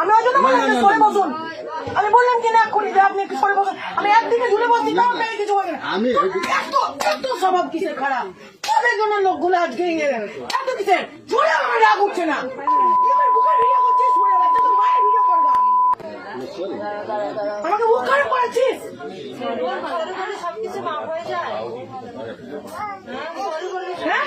আমি ওই জন্য বললাম সরে বসুন। আমি বললাম কি না এক্ষুনি যে আপনি একটু সরে বসুন। আমি একদিকে ঝুলে বসছি তাও আপনাকে কিছু বলেন আমি এত এত স্বভাব কিসের খারাপ? তাদের জন্য লোকগুলো আজকে ইয়ে এত কিসের? ঝুলে আমার রাগ উঠছে না। আমাকে বুক খারাপ করেছিস? হ্যাঁ?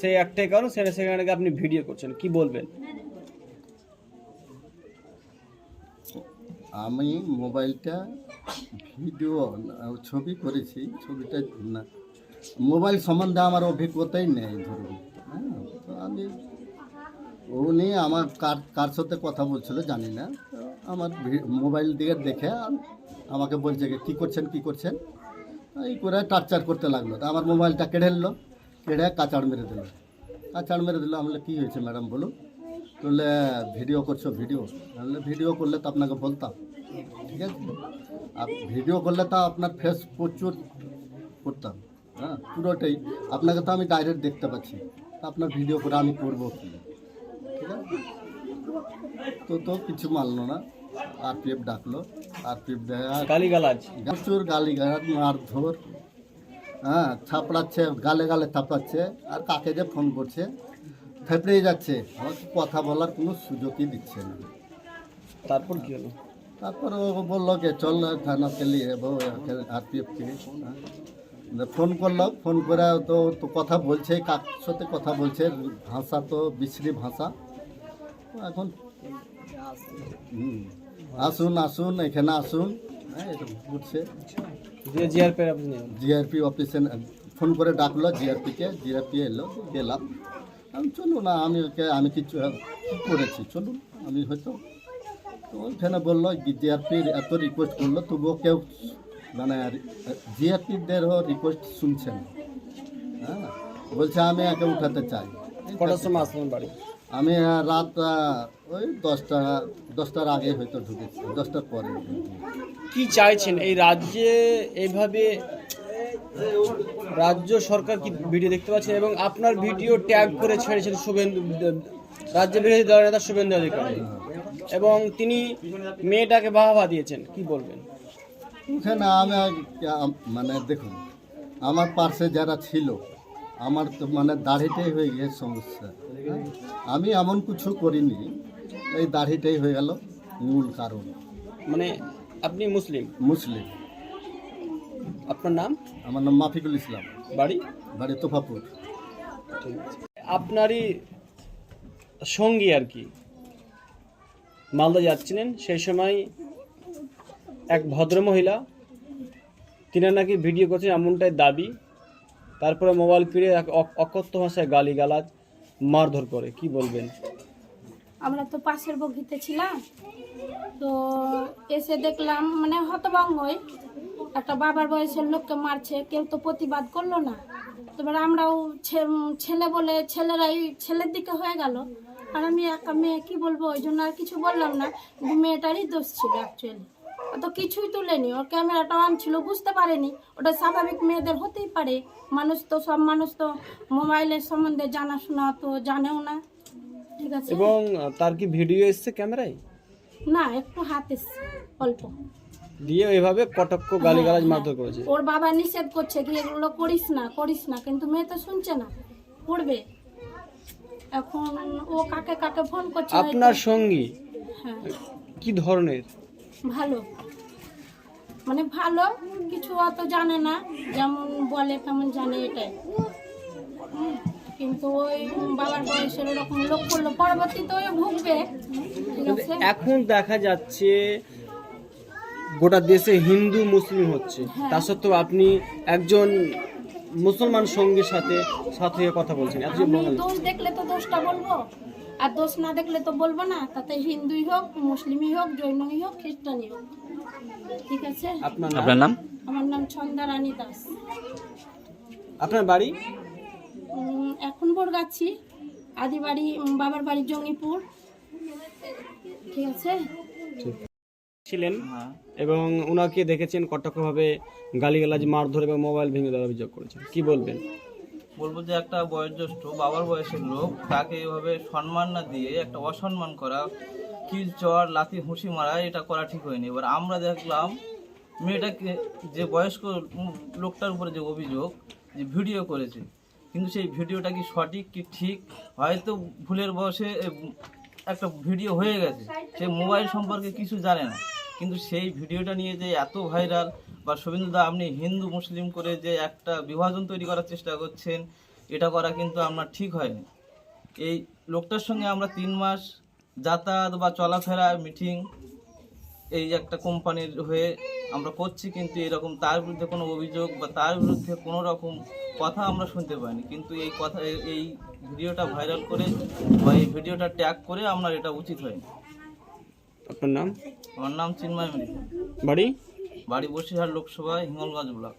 সেই একটাই কারণ সেটা সেখানে আপনি ভিডিও করছেন। কি বলবেন? আমি মোবাইলটা ভিডিও ছবি করেছি, ছবিটা না, মোবাইল সম্বন্ধে আমার অভিজ্ঞতাই নেই, ধরুন। হ্যাঁ তো আমি, উনি আমার কার কার সাথে কথা বলছিল জানি না আমার মোবাইল দিকে দেখে আম- আমাকে বলছে যে, কী করছেন কী করছেন? এই করে টার্চার করতে লাগল। তা আমার মোবাইলটা কেড়ে নিলো, কেড়ে কাচাড় মেরে দিল। কাচাড় মেরে দিল আমি বললাম, কী হয়েছে ম্যাডাম বলুন। বললে ভিডিও করছ ভিডিও? আমি বললাম, ভিডিও করলে তো আপনাকে বলতাম। ঠিক আছে? আর ভিডিও করলে তো আপনার ফেস প্রচুর করতাম। হ্যাঁ পুরোটাই। আপনাকে তো আমি ডাইরেক্ট দেখতে পাচ্ছি। তা আপনার ভিডিও করে আমি করব কি? ঠিক আছে? তো তো কিছু মানলো না। আর পি এফ ডাকলো। আর পি এফ দেখা গালিগালাজ। প্রচুর গালি গালাজ মারধর। হ্যাঁ থাপড়াচ্ছে গালে গালে থাপড়াচ্ছে আর কাকে যে ফোন করছে থেপড়েই যাচ্ছে। আমাকে কথা বলার কোনো সুযোগই দিচ্ছে না। তারপর কি হলো? তারপর ও বলল যে চল থানাতে নিয়ে যাব আর পি এফ হ্যাঁ। ফোন করল ফোন করে তো তো কথা বলছে কার সাথে কথা বলছে ভাষা তো বিশ্রী ভাষা। এখন হুম, আসুন আসুন এখানে আসুন। হ্যাঁ এরকম করছে জিআরপি। অফিসে ফোন করে ডাকলো জিআরপিকে জিআরপি এলো গেলাম। আমি চলুন না আমি ওকে আমি কিছু করেছি চলুন। আমি হয়তো তো ওইখানে বলল জিআরপির এত রিকোয়েস্ট করল তবুও কেউ মানে জিআরপিদেরও রিকোয়েস্ট শুনছে না। হ্যাঁ বলছে আমি একে উঠাতে চাই। কটার সময় আসলেন বাড়ি? আমি রাত ওই দশটা দশটার আগে হয়তো ঢুকেছি দশটার পরে। কি চাইছেন? এই রাজ্যে এইভাবে রাজ্য সরকার কি ভিডিও দেখতে পাচ্ছেন এবং আপনার ভিডিও ট্যাগ করে ছেড়েছেন শুভেন্দু রাজ্য বিরোধী দলের নেতা শুভেন্দু অধিকারী। এবং তিনি মেয়েটাকে বাহাবা দিয়েছেন কি বলবেন? ওখানে আমি মানে দেখুন আমার পার্শ্বে যারা ছিল আমার তো মানে দাড়িটাই হয়ে গিয়ে সমস্যা। হ্যাঁ? আমি এমন কিছু করিনি এই দাড়িটাই হয়ে গেল মূল কারণ। মানে আপনি মুসলিম? মুসলিম। আপনার নাম? আমার নাম মাফিকুল ইসলাম। বাড়ি? বাড়ি তোফাপুর। আপনারই সঙ্গী আর কি? মালদা যাচ্ছিলেন সেই সময় এক ভদ্রমহিলা তিনি নাকি ভিডিও করছেন এমনটাই দাবি। তারপরে মোবাইল ফিরে অকথ্য ভাষায় গালি গালাজ মারধর করে। কি বলবেন? আমরা তো পাশের বগিতে ছিলাম, তো এসে দেখলাম মানে হতভঙ্গই একটা বাবার বয়সের লোককে মারছে, কেউ তো প্রতিবাদ করল না। এবার আমরাও ছেলে বলে ছেলেরাই ছেলের দিকে হয়ে গেল। আর আমি একা মেয়ে, কি বলব? ওই জন্য আর কিছু বললাম না। মেয়েটারই দোষ ছিল অ্যাকচুয়ালি তো কিছুই তুলেনি ওর ক্যামেরাটা অন ছিল বুঝতে পারেনি। ওটা স্বাভাবিক মেয়েদের হতেই পারে। মানুষ তো সব মানুষ তো মোবাইলের সম্বন্ধে জানাশোনা তো জানেও না। ঠিক আছে? এবং তার কি ভিডিও এসছে ক্যামেরায় না একটু হাত এসছে অল্প। দিয়ে এভাবে কটক্ষ গালি গালাজ মারধর করেছে। ওর বাবা নিষেধ করছে কি এগুলো করিস না করিস না কিন্তু মেয়ে তো শুনছে না। করবে এখন ও কাকে কাকে ফোন করছে আপনার সঙ্গী? হ্যাঁ। কি ধরনের? ভালো। মানে ভালো কিছু অত জানে না যেমন বলে তেমন জানে এটাই। কিন্তু ওই বাবার বয়সের ওরকম লোক করল পরবর্তীতে ওই ভুগবে। এখন দেখা যাচ্ছে গোটা দেশে হিন্দু মুসলিম হচ্ছে। তা সত্ত্বেও আপনি একজন মুসলমান সঙ্গীর সাথে সাথে কথা বলছেন। এত। দোষ দেখলে তো দোষটা বলব। আর দোষ না দেখলে তো বলব না। তাতে হিন্দুই হোক মুসলিমই হোক জৈনই হোক খ্রিস্টানই হোক। ঠিক আছে? আপনার নাম? আমার নাম ছন্দা রানী দাস। আপনার বাড়ি? এখন বরগাছি আদি বাড়ি বাবার বাড়ি জঙ্গিপুর। ঠিক আছে? ছিলেন এবং ওনাকে দেখেছেন কটাক্ষভাবে গালিগালাজ মারধর এবং মোবাইল ভেঙে দেওয়ার অভিযোগ করেছেন। কি বলবেন? বলব যে একটা বয়োজ্যেষ্ঠ, বাবার বয়সের লোক, তাকে এভাবে সম্মান না দিয়ে, একটা অসম্মান করা, কিল চর, লাথি হুঁসি মারা, এটা করা ঠিক হয়নি। এবার আমরা দেখলাম মেয়েটাকে যে বয়স্ক লোকটার উপরে যে অভিযোগ, যে ভিডিও করেছে, কিন্তু সেই ভিডিওটা কি সঠিক কি ঠিক? হয়তো ভুলের বয়সে একটা ভিডিও হয়ে গেছে, সে মোবাইল সম্পর্কে কিছু জানে না। কিন্তু সেই ভিডিওটা নিয়ে যে এত ভাইরাল, বা শুভেন্দুদা আপনি হিন্দু, মুসলিম করে যে একটা বিভাজন তৈরি করার চেষ্টা করছেন, এটা করা কিন্তু আপনার ঠিক হয়নি। এই লোকটার সঙ্গে আমরা তিন মাস যাতায়াত বা চলাফেরা মিটিং এই একটা কোম্পানির হয়ে আমরা করছি, কিন্তু এরকম তার বিরুদ্ধে কোনো অভিযোগ বা তার বিরুদ্ধে কোনো রকম কথা আমরা শুনতে পাইনি। কিন্তু এই কথা, এই ভিডিওটা ভাইরাল করে বা এই ভিডিওটা ট্যাগ করে আমরা এটা উচিত হয়নি। আপনার নাম? আমার নাম চিন্ময় বাড়ি? বাড়ি বসিরহাট লোকসভা হিঙ্গলগঞ্জ ব্লক।